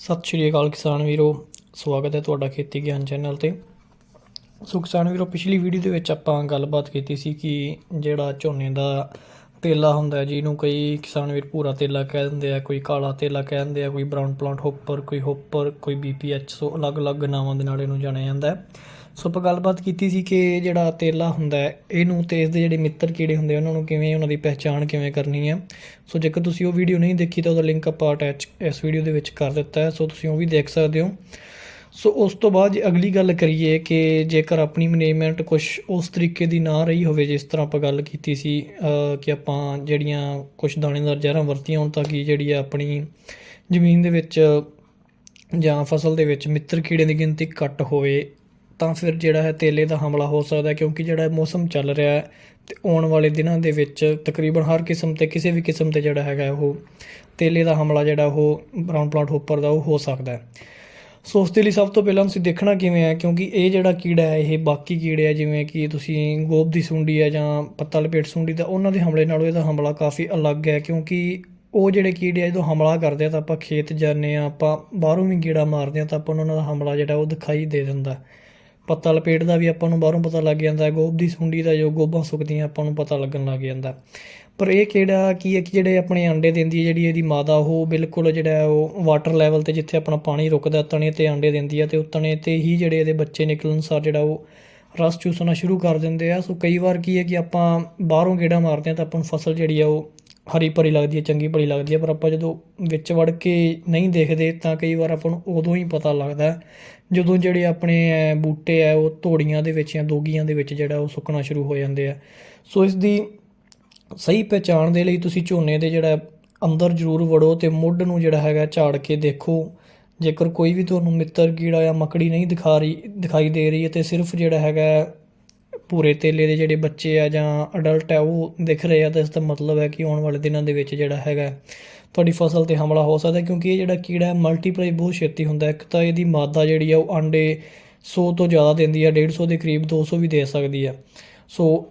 ਸਤਿ ਸ਼੍ਰੀ ਅਕਾਲ ਕਿਸਾਨ ਵੀਰੋ, ਸਵਾਗਤ ਹੈ ਤੁਹਾਡਾ ਖੇਤੀ ਗਿਆਨ ਚੈਨਲ ਤੇ। ਸੋ ਕਿਸਾਨ ਵੀਰੋ, ਪਿਛਲੀ ਵੀਡੀਓ ਦੇ ਵਿੱਚ ਆਪਾਂ ਗੱਲਬਾਤ ਕੀਤੀ ਸੀ ਕਿ ਜਿਹੜਾ ਝੋਨੇ ਦਾ ਤੇਲਾ ਹੁੰਦਾ ਜਿਹਨੂੰ ਕਈ ਕਿਸਾਨ ਵੀਰ ਭੂਰਾ ਤੇਲਾ ਕਹਿ ਦਿੰਦੇ ਆ, ਕੋਈ ਕਾਲਾ ਤੇਲਾ ਕਹਿ ਦਿੰਦੇ ਆ, ਕੋਈ ਬ੍ਰਾਊਨ ਪਲਾਂਟ ਹੋਪਰ ਕੋਈ ਹੋਪਰ ਕੋਈ ਬੀਪੀਐਚ ਸੋ ਅਲੱਗ-ਅਲੱਗ ਨਾਵਾਂ ਦੇ ਨਾਲ ਇਹਨੂੰ ਜਾਣਿਆ ਜਾਂਦਾ ਹੈ। ਸੋ ਆਪਾਂ ਗੱਲਬਾਤ ਕੀਤੀ ਸੀ ਕਿ ਜਿਹੜਾ ਤੇਲਾ ਹੁੰਦਾ ਹੈ, ਇਹਨੂੰ ਤੇ ਇਸਦੇ ਜਿਹੜੇ ਮਿੱਤਰ ਕੀੜੇ ਹੁੰਦੇ ਉਹਨਾਂ ਨੂੰ ਕਿਵੇਂ ਉਹਨਾਂ ਦੀ ਪਹਿਚਾਣ ਕਿਵੇਂ ਕਰਨੀ ਹੈ। ਸੋ ਜੇਕਰ ਤੁਸੀਂ ਉਹ ਵੀਡੀਓ ਨਹੀਂ ਦੇਖੀ ਤਾਂ ਉਹਦਾ ਲਿੰਕ ਆਪਾਂ ਅਟੈਚ ਇਸ ਵੀਡੀਓ ਦੇ ਵਿੱਚ ਕਰ ਦਿੱਤਾ ਹੈ। ਸੋ ਤੁਸੀਂ ਉਹ ਵੀ ਦੇਖ ਸਕਦੇ ਹੋ। ਸੋ ਉਸ ਤੋਂ ਬਾਅਦ ਜੇ ਅਗਲੀ ਗੱਲ ਕਰੀਏ ਕਿ ਜੇਕਰ ਆਪਣੀ ਮੈਨੇਜਮੈਂਟ ਕੁਝ ਉਸ ਤਰੀਕੇ ਦੀ ਨਾ ਰਹੀ ਹੋਵੇ, ਜਿਸ ਤਰ੍ਹਾਂ ਆਪਾਂ ਗੱਲ ਕੀਤੀ ਸੀ ਕਿ ਆਪਾਂ ਜਿਹੜੀਆਂ ਕੁਝ ਦਾਣੇਦਾਰ ਜ਼ਹਿਰਾਂ ਵਰਤੀਆਂ ਹੋਣ ਤਾਂ ਕਿ ਜਿਹੜੀ ਆ ਆਪਣੀ ਜ਼ਮੀਨ ਦੇ ਵਿੱਚ ਜਾਂ ਫਸਲ ਦੇ ਵਿੱਚ ਮਿੱਤਰ ਕੀੜੇ ਦੀ ਗਿਣਤੀ ਘੱਟ ਹੋਵੇ ਤਾਂ ਫਿਰ ਜਿਹੜਾ ਹੈ ਤੇਲੇ ਦਾ ਹਮਲਾ ਹੋ ਸਕਦਾ ਕਿਉਂਕਿ ਜਿਹੜਾ ਮੌਸਮ ਚੱਲ ਰਿਹਾ ਹੈ ਤੇ ਆਉਣ ਵਾਲੇ ਦਿਨਾਂ ਦੇ ਵਿੱਚ ਤਕਰੀਬਨ ਹਰ ਕਿਸਮ ਤੇ ਕਿਸੇ ਵੀ ਕਿਸਮ ਤੇ ਜਿਹੜਾ ਹੈਗਾ ਉਹ ਤੇਲੇ ਦਾ ਹਮਲਾ ਜਿਹੜਾ ਉਹ ਬਰਾਊਨ ਪਲਾਂਟ ਹੋਪਰ ਦਾ ਉਹ ਹੋ ਸਕਦਾ ਹੈ। ਸੋ ਉਸ ਦੇ ਲਈ ਸਭ ਤੋਂ ਪਹਿਲਾਂ ਤੁਸੀਂ ਦੇਖਣਾ ਕਿਵੇਂ ਹੈ, ਕਿਉਂਕਿ ਇਹ ਜਿਹੜਾ ਕੀੜਾ ਹੈ, ਇਹ ਬਾਕੀ ਕੀੜੇ ਆ, ਜਿਵੇਂ ਕਿ ਤੁਸੀਂ ਗੋਬ ਦੀ ਸੁੰਡੀ ਹੈ ਜਾਂ ਪੱਤਾ ਲਪੇਟ ਸੁੰਡੀ ਦਾ ਉਹਨਾਂ ਦੇ ਹਮਲੇ ਨਾਲੋਂ ਇਹਦਾ ਹਮਲਾ ਕਾਫੀ ਅਲੱਗ ਹੈ, ਕਿਉਂਕਿ ਉਹ ਜਿਹੜੇ ਕੀੜੇ ਆ, ਜਦੋਂ ਹਮਲਾ ਕਰਦੇ ਆ ਤਾਂ ਆਪਾਂ ਖੇਤ ਜਾਂਦੇ ਆ, ਆਪਾਂ ਬਾਹਰੋਂ ਵੀ ਕੀੜਾ ਮਾਰਦੇ ਆ, ਤਾਂ ਆਪਾਂ ਉਹਨਾਂ ਦਾ ਹਮਲਾ ਜਿਹੜਾ ਉਹ ਦਿਖਾਈ ਦੇ ਦਿੰਦਾ। ਪੱਤਾ ਲਪੇਟ ਦਾ ਵੀ ਆਪਾਂ ਨੂੰ ਬਾਹਰੋਂ ਪਤਾ ਲੱਗ ਜਾਂਦਾ ਹੈ ਗੋਬ ਦੀ ਸੁੰਡੀ ਦਾ ਜੋ ਗੋਬਾਂ ਸੁੱਕਦੀਆਂ ਆਪਾਂ ਨੂੰ ਪਤਾ ਲੱਗਣ ਲੱਗ ਜਾਂਦਾ। ਪਰ ਇਹ ਕਿਹੜਾ, ਕੀ ਹੈ ਕਿ ਜਿਹੜੇ ਆਪਣੇ ਅੰਡੇ ਦਿੰਦੀ ਹੈ, ਜਿਹੜੀ ਇਹਦੀ ਮਾਦਾ, ਉਹ ਬਿਲਕੁਲ ਜਿਹੜਾ ਉਹ ਵਾਟਰ ਲੈਵਲ ਤੇ ਜਿੱਥੇ ਆਪਣਾ ਪਾਣੀ ਰੁਕਦਾ, ਤਣੇ ਤੇ ਅੰਡੇ ਦਿੰਦੀ ਹੈ ਤੇ ਉਹ ਤਣੇ ਤੇ ਹੀ ਜਿਹੜੇ ਇਹਦੇ ਬੱਚੇ ਨਿਕਲਣ ਸਾਰ ਜਿਹੜਾ ਉਹ ਰਸ ਚੂਸਣਾ ਸ਼ੁਰੂ ਕਰ ਦਿੰਦੇ ਆ। ਸੋ ਕਈ ਵਾਰ ਕੀ ਹੈ ਕਿ ਆਪਾਂ ਬਾਹਰੋਂ ਗੇੜਾ ਮਾਰਦੇ ਆ ਤਾਂ ਆਪਾਂ ਨੂੰ ਫਸਲ ਜਿਹੜੀ ਆ ਉਹ ਹਰੀ ਭਰੀ ਲੱਗਦੀ ਹੈ, ਚੰਗੀ ਭਲੀ ਲੱਗਦੀ ਹੈ। ਪਰ ਆਪਾਂ ਜਦੋਂ ਵਿੱਚ ਵੜ ਕੇ ਨਹੀਂ ਦੇਖਦੇ ਤਾਂ ਕਈ ਵਾਰ ਆਪਾਂ ਨੂੰ ਉਦੋਂ ਹੀ ਪਤਾ ਲੱਗਦਾ ਜਦੋਂ ਜਿਹੜੇ ਆਪਣੇ ਬੂਟੇ ਆ, ਉਹ ਤੋੜੀਆਂ ਦੇ ਵਿੱਚ ਜਾਂ ਦੋਗੀਆਂ ਦੇ ਵਿੱਚ ਜਿਹੜਾ ਉਹ ਸੁੱਕਣਾ ਸ਼ੁਰੂ ਹੋ ਜਾਂਦੇ ਆ। ਸੋ ਇਸ ਦੀ ਸਹੀ ਪਹਿਚਾਣ ਦੇ ਲਈ ਤੁਸੀਂ ਝੋਨੇ ਦੇ ਜਿਹੜਾ ਅੰਦਰ ਜ਼ਰੂਰ ਵੜੋ ਤੇ ਮੁੱਢ ਨੂੰ ਜਿਹੜਾ ਹੈਗਾ ਝਾੜ ਕੇ ਦੇਖੋ। ਜੇਕਰ ਕੋਈ ਵੀ ਤੁਹਾਨੂੰ ਮਿੱਤਰ, ਕੀੜਾ ਜਾਂ ਮੱਕੜੀ ਨਹੀਂ ਦਿਖਾ ਰਹੀ, ਦਿਖਾਈ ਦੇ ਰਹੀ ਹੈ, ਤੇ ਸਿਰਫ ਜਿਹੜਾ ਹੈਗਾ ਪੂਰੇ ਤੇਲੇ ਦੇ ਜਿਹੜੇ ਬੱਚੇ ਆ ਜਾਂ ਅਡਲਟ ਆ, ਉਹ ਦਿਖ ਰਹੇ ਆ, ਤਾਂ ਇਸ ਦਾ ਮਤਲਬ ਹੈ ਕਿ ਆਉਣ ਵਾਲੇ ਦਿਨਾਂ ਦੇ ਵਿੱਚ ਜਿਹੜਾ ਹੈਗਾ ਤੁਹਾਡੀ ਫਸਲ ਤੇ ਹਮਲਾ ਹੋ ਸਕਦਾ ਕਿਉਂਕਿ ਇਹ ਜਿਹੜਾ ਕੀੜਾ ਹੈ ਮਲਟੀਪਲਾਈ ਬਹੁਤ ਛੇਤੀ ਹੁੰਦਾ ਇੱਕ ਤਾਂ ਇਹਦੀ ਮਾਦਾ ਜਿਹੜੀ ਆ, ਉਹ ਆਂਡੇ 100 ਤੋਂ ਜ਼ਿਆਦਾ ਦਿੰਦੀ ਆ 150 ਦੇ ਕਰੀਬ 200 ਵੀ ਦੇ ਸਕਦੀ ਆ। ਸੋ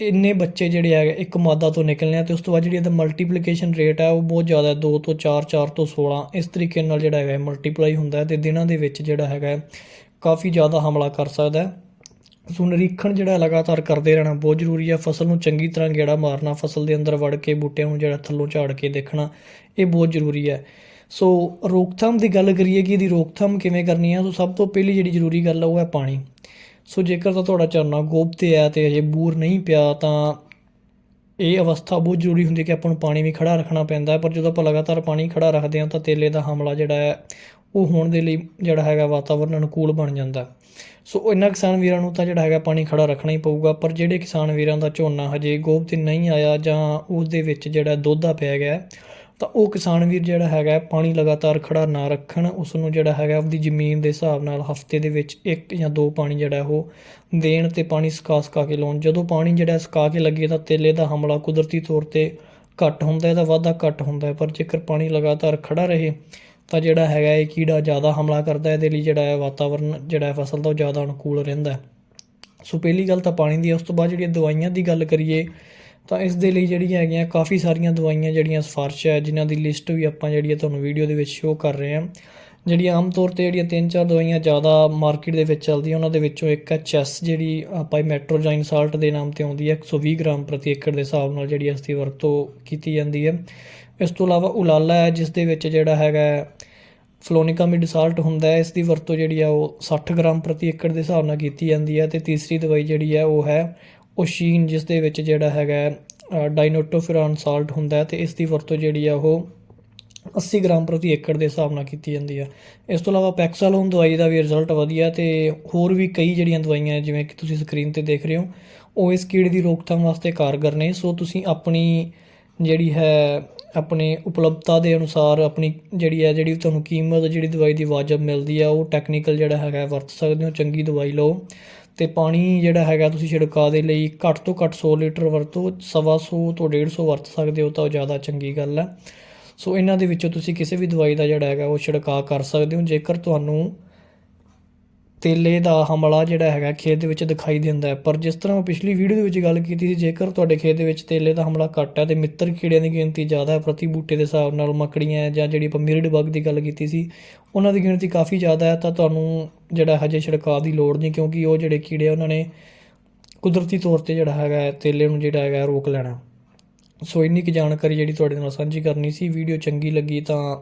ਇੰਨੇ ਬੱਚੇ ਜਿਹੜੇ ਹੈਗੇ, ਇੱਕ ਮਾਦਾ ਤੋਂ ਨਿਕਲਣੇ ਆ ਤੇ ਉਸ ਤੋਂ ਬਾਅਦ ਜਿਹੜੀ ਇਹਦਾ ਮਲਟੀਪਲੀਕੇਸ਼ਨ ਰੇਟ ਹੈ ਉਹ ਬਹੁਤ ਜ਼ਿਆਦਾ ਹੈ 2 ਤੋਂ 4 4 ਤੋਂ 16 ਇਸ ਤਰੀਕੇ ਨਾਲ ਜਿਹੜਾ ਹੈਗਾ ਮਲਟੀਪਲਾਈ ਹੁੰਦਾ ਹੈ ਤੇ ਦਿਨਾਂ ਦੇ ਵਿੱਚ ਜਿਹੜਾ ਹੈਗਾ ਕਾਫੀ ਜ਼ਿਆਦਾ ਹਮਲਾ ਕਰ ਸਕਦਾ ਹੈ। ਸੋ ਨਿਰੀਖਣ ਜਿਹੜਾ ਲਗਾਤਾਰ ਕਰਦੇ ਰਹਿਣਾ ਬਹੁਤ ਜ਼ਰੂਰੀ ਹੈ। ਫਸਲ ਨੂੰ ਚੰਗੀ ਤਰ੍ਹਾਂ ਗੇੜਾ ਮਾਰਨਾ, ਫਸਲ ਦੇ ਅੰਦਰ ਵੜ ਕੇ ਬੂਟਿਆਂ ਨੂੰ ਜਿਹੜਾ ਥੱਲੋਂ ਝਾੜ ਕੇ ਦੇਖਣਾ, ਇਹ ਬਹੁਤ ਜ਼ਰੂਰੀ ਹੈ। ਸੋ ਰੋਕਥਾਮ ਦੀ ਗੱਲ ਕਰੀਏ ਕਿ ਇਹਦੀ ਰੋਕਥਾਮ ਕਿਵੇਂ ਕਰਨੀ ਹੈ, ਸੋ ਸਭ ਤੋਂ ਪਹਿਲੀ ਜਿਹੜੀ ਜ਼ਰੂਰੀ ਗੱਲ ਹੈ ਉਹ ਹੈ ਪਾਣੀ। ਸੋ ਜੇਕਰ ਤਾਂ ਤੁਹਾਡਾ ਝਰਨਾ ਗੋਬ ਤੇ ਹੈ ਤੇ ਅਜੇ ਬੂਰ ਨਹੀਂ ਪਿਆ, ਤਾਂ ਇਹ ਅਵਸਥਾ ਬਹੁਤ ਜ਼ਰੂਰੀ ਹੁੰਦੀ ਕਿ ਆਪਾਂ ਨੂੰ ਪਾਣੀ ਵੀ ਖੜਾ ਰੱਖਣਾ ਪੈਂਦਾ ਪਰ ਜਦੋਂ ਆਪਾਂ ਲਗਾਤਾਰ ਪਾਣੀ ਖੜਾ ਰੱਖਦੇ ਹਾਂ ਤਾਂ ਤੇਲੇ ਦਾ ਹਮਲਾ ਜਿਹੜਾ ਹੈ, ਉਹ ਹੋਣ ਦੇ ਲਈ ਜਿਹੜਾ ਹੈਗਾ ਵਾਤਾਵਰਨ ਅਨੁਕੂਲ ਬਣ ਜਾਂਦਾ ਸੋ ਇਹਨਾਂ ਕਿਸਾਨ ਵੀਰਾਂ ਨੂੰ ਤਾਂ ਜਿਹੜਾ ਹੈਗਾ ਪਾਣੀ ਖੜਾ ਰੱਖਣਾ ਹੀ ਪਊਗਾ, ਪਰ ਜਿਹੜੇ ਕਿਸਾਨ ਵੀਰਾਂ ਦਾ ਝੋਨਾ ਹਜੇ ਗੋਭ ਤੇ ਨਹੀਂ ਆਇਆ ਜਾਂ ਉਸ ਦੇ ਵਿੱਚ ਜਿਹੜਾ ਦੋਧਾ ਪੈ ਗਿਆ ਤਾਂ ਉਹ ਕਿਸਾਨ ਵੀਰ ਜਿਹੜਾ ਹੈਗਾ ਪਾਣੀ ਲਗਾਤਾਰ ਖੜਾ ਨਾ ਰੱਖਣ ਉਸ ਨੂੰ ਜਿਹੜਾ ਹੈਗਾ ਆਪਦੀ ਜ਼ਮੀਨ ਦੇ ਹਿਸਾਬ ਨਾਲ ਹਫ਼ਤੇ ਦੇ ਵਿੱਚ ਇੱਕ ਜਾਂ ਦੋ ਪਾਣੀ ਜਿਹੜਾ ਉਹ ਦੇਣ ਤੇ ਪਾਣੀ ਸੁਕਾ ਸਕਾ ਕੇ ਲਾਉਣ। ਜਦੋਂ ਪਾਣੀ ਜਿਹੜਾ ਸੁਕਾ ਕੇ ਲੱਗੇ ਤਾਂ ਤੇਲੇ ਦਾ ਹਮਲਾ ਕੁਦਰਤੀ ਤੌਰ ਤੇ ਘੱਟ ਹੁੰਦਾ ਹੈ ਤਾਂ ਵਾਧਾ ਘੱਟ ਹੁੰਦਾ ਪਰ ਜੇਕਰ ਪਾਣੀ ਲਗਾਤਾਰ ਖੜਾ ਰਹੇ ਤਾਂ ਜਿਹੜਾ ਹੈਗਾ ਇਹ ਕੀੜਾ ਜ਼ਿਆਦਾ ਹਮਲਾ ਕਰਦਾ ਇਹਦੇ ਲਈ ਜਿਹੜਾ ਹੈ ਵਾਤਾਵਰਨ, ਜਿਹੜਾ ਹੈ ਫਸਲ ਦਾ ਉਹ ਜ਼ਿਆਦਾ ਅਨੁਕੂਲ ਰਹਿੰਦਾ ਸੋ ਪਹਿਲੀ ਗੱਲ ਤਾਂ ਪਾਣੀ ਦੀ, ਉਸ ਤੋਂ ਬਾਅਦ ਜਿਹੜੀ ਦਵਾਈਆਂ ਦੀ ਗੱਲ ਕਰੀਏ ਤਾਂ ਇਸ ਦੇ ਲਈ ਜਿਹੜੀਆਂ ਹੈਗੀਆਂ, ਕਾਫੀ ਸਾਰੀਆਂ ਦਵਾਈਆਂ ਜਿਹੜੀਆਂ ਸਿਫਾਰਿਸ਼ ਹੈ, ਜਿਨ੍ਹਾਂ ਦੀ ਲਿਸਟ ਵੀ ਆਪਾਂ ਜਿਹੜੀ ਹੈ ਤੁਹਾਨੂੰ ਵੀਡੀਓ ਦੇ ਵਿੱਚ ਸ਼ੋਅ ਕਰ ਰਹੇ ਹਾਂ। ਜਿਹੜੀਆਂ ਆਮ ਤੌਰ ਤੇ ਜਿਹੜੀਆਂ ਤਿੰਨ ਚਾਰ ਦਵਾਈਆਂ ਜ਼ਿਆਦਾ ਮਾਰਕੀਟ ਦੇ ਵਿੱਚ ਚੱਲਦੀਆਂ, ਉਹਨਾਂ ਦੇ ਵਿੱਚੋਂ ਇੱਕ ਹੈ ਚੈਸ ਜਿਹੜੀ ਆਪਾਂ ਮੈਟਰੋਜਾਈਨ ਸਾਲਟ ਦੇ ਨਾਮ ਤੇ ਆਉਂਦੀ ਹੈ 120 ਗ੍ਰਾਮ ਪ੍ਰਤੀ ਏਕੜ ਦੇ ਹਿਸਾਬ ਨਾਲ ਜਿਹੜੀ ਇਸ ਦੀ ਵਰਤੋਂ ਕੀਤੀ ਜਾਂਦੀ ਹੈ। ਇਸ ਤੋਂ ਇਲਾਵਾ ਉਲਾਲਾ ਹੈ, ਜਿਸ ਦੇ ਵਿੱਚ ਜਿਹੜਾ ਹੈਗਾ ਫਲੋਨਿਕਾਮਿਡ ਸਾਲਟ ਹੁੰਦਾ ਹੈ, ਇਸ ਦੀ ਵਰਤੋਂ ਜਿਹੜੀ ਆ ਉਹ 60 ਗ੍ਰਾਮ ਪ੍ਰਤੀ ਏਕੜ ਦੇ ਹਿਸਾਬ ਨਾਲ ਕੀਤੀ ਜਾਂਦੀ ਹੈ ਤੇ ਤੀਸਰੀ ਦਵਾਈ ਜਿਹੜੀ ਹੈ ਉਹ ਹੈ ਓਸ਼ੀਨ ਜਿਸ ਦੇ ਵਿੱਚ ਜਿਹੜਾ ਹੈਗਾ ਡਾਈਨੋਟੋਫਿਰਾਨ ਸਾਲਟ ਹੁੰਦਾ ਹੈ ਤੇ ਇਸ ਦੀ ਵਰਤੋਂ ਜਿਹੜੀ ਆ ਉਹ 80 ਗ੍ਰਾਮ ਪ੍ਰਤੀ ਏਕੜ ਦੇ ਹਿਸਾਬ ਨਾਲ ਕੀਤੀ ਜਾਂਦੀ ਹੈ ਇਸ ਤੋਂ ਇਲਾਵਾ ਪੈਕਸਾਲੋਨ ਦਵਾਈ ਦਾ ਵੀ ਰਿਜ਼ਲਟ ਵਧੀਆ ਤੇ ਹੋਰ ਵੀ ਕਈ ਜਿਹੜੀਆਂ ਦਵਾਈਆਂ ਜਿਵੇਂ ਕਿ ਤੁਸੀਂ ਸਕਰੀਨ ਤੇ ਦੇਖ ਰਹੇ ਹੋ, ਉਹ ਇਸ ਕੀੜੇ ਦੀ ਰੋਕਥਾਮ ਵਾਸਤੇ ਕਾਰਗਰ ਨੇ। ਸੋ ਤੁਸੀਂ ਆਪਣੀ ਜਿਹੜੀ ਹੈ, ਆਪਣੇ ਉਪਲਬਧਤਾ ਦੇ ਅਨੁਸਾਰ ਆਪਣੀ ਜਿਹੜੀ ਹੈ, ਜਿਹੜੀ ਤੁਹਾਨੂੰ ਕੀਮਤ, ਜਿਹੜੀ ਦਵਾਈ ਦੀ ਵਾਜਬ ਮਿਲਦੀ ਆ, ਉਹ ਟੈਕਨੀਕਲ ਜਿਹੜਾ ਹੈਗਾ, ਵਰਤ ਸਕਦੇ ਹੋ, ਚੰਗੀ ਦਵਾਈ ਲਓ। ਅਤੇ ਪਾਣੀ ਜਿਹੜਾ ਹੈਗਾ ਤੁਸੀਂ ਛਿੜਕਾਅ ਦੇ ਲਈ ਘੱਟ ਤੋਂ ਘੱਟ 100 ਲੀਟਰ ਵਰਤੋ, ਸਵਾ ਸੌ ਤੋਂ 150 ਵਰਤ ਸਕਦੇ ਹੋ, ਤਾਂ ਉਹ ਜ਼ਿਆਦਾ ਚੰਗੀ ਗੱਲ ਹੈ। ਸੋ ਇਹਨਾਂ ਦੇ ਵਿੱਚੋਂ ਤੁਸੀਂ ਕਿਸੇ ਵੀ ਦਵਾਈ ਦਾ ਜਿਹੜਾ ਹੈਗਾ ਉਹ ਛਿੜਕਾਅ ਕਰ ਸਕਦੇ ਹੋ। ਜੇਕਰ ਤੁਹਾਨੂੰ ਤੇਲੇ ਦਾ ਹਮਲਾ ਜਿਹੜਾ ਹੈਗਾ ਖੇਤ ਦੇ ਵਿੱਚ ਦਿਖਾਈ ਦਿੰਦਾ ਹੈ। ਪਰ ਜਿਸ ਤਰ੍ਹਾਂ ਪਿਛਲੀ ਵੀਡੀਓ ਦੇ ਵਿੱਚ ਗੱਲ ਕੀਤੀ ਸੀ, ਜੇਕਰ ਤੁਹਾਡੇ ਖੇਤ ਦੇ ਵਿੱਚ ਤੇਲੇ ਦਾ ਹਮਲਾ ਘੱਟ ਹੈ ਤੇ ਮਿੱਤਰ ਕੀੜਿਆਂ ਦੀ ਗਿਣਤੀ ਜ਼ਿਆਦਾ ਹੈ, ਪ੍ਰਤੀ ਬੂਟੇ ਦੇ ਹਿਸਾਬ ਨਾਲ ਮੱਕੜੀਆਂ ਜਾਂ ਜਿਹੜੀ ਆਪਾਂ ਮਿਰਡ ਬੱਗ ਦੀ ਗੱਲ ਕੀਤੀ ਸੀ, ਉਹਨਾਂ ਦੀ ਗਿਣਤੀ ਕਾਫੀ ਜ਼ਿਆਦਾ ਹੈ ਤਾਂ ਤੁਹਾਨੂੰ ਜਿਹੜਾ ਹਜੇ ਛਿੜਕਾਅ ਦੀ ਲੋੜ ਨਹੀਂ ਕਿਉਂਕਿ ਉਹ ਜਿਹੜੇ ਕੀੜੇ ਉਹਨਾਂ ਨੇ ਕੁਦਰਤੀ ਤੌਰ ਤੇ ਜਿਹੜਾ ਹੈਗਾ ਤੇਲੇ ਨੂੰ ਜਿਹੜਾ ਹੈਗਾ ਰੋਕ ਲੈਣਾ। ਸੋ ਇੰਨੀ ਕੁ ਜਾਣਕਾਰੀ ਜਿਹੜੀ ਤੁਹਾਡੇ ਨਾਲ ਸਾਂਝੀ ਕਰਨੀ ਸੀ ਵੀਡੀਓ ਚੰਗੀ ਲੱਗੀ ਤਾਂ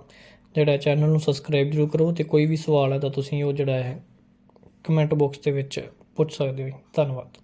ਜਿਹੜਾ ਚੈਨਲ ਨੂੰ ਸਬਸਕ੍ਰਾਈਬ ਜ਼ਰੂਰ ਕਰੋ ਤੇ ਕੋਈ ਵੀ ਸਵਾਲ ਹੈ ਤਾਂ ਤੁਸੀਂ ਉਹ ਜਿਹੜਾ ਹੈ ਕਮੈਂਟ ਬਾਕਸ ਦੇ ਵਿੱਚ ਪੁੱਛ ਸਕਦੇ ਹੋ ਧੰਨਵਾਦ।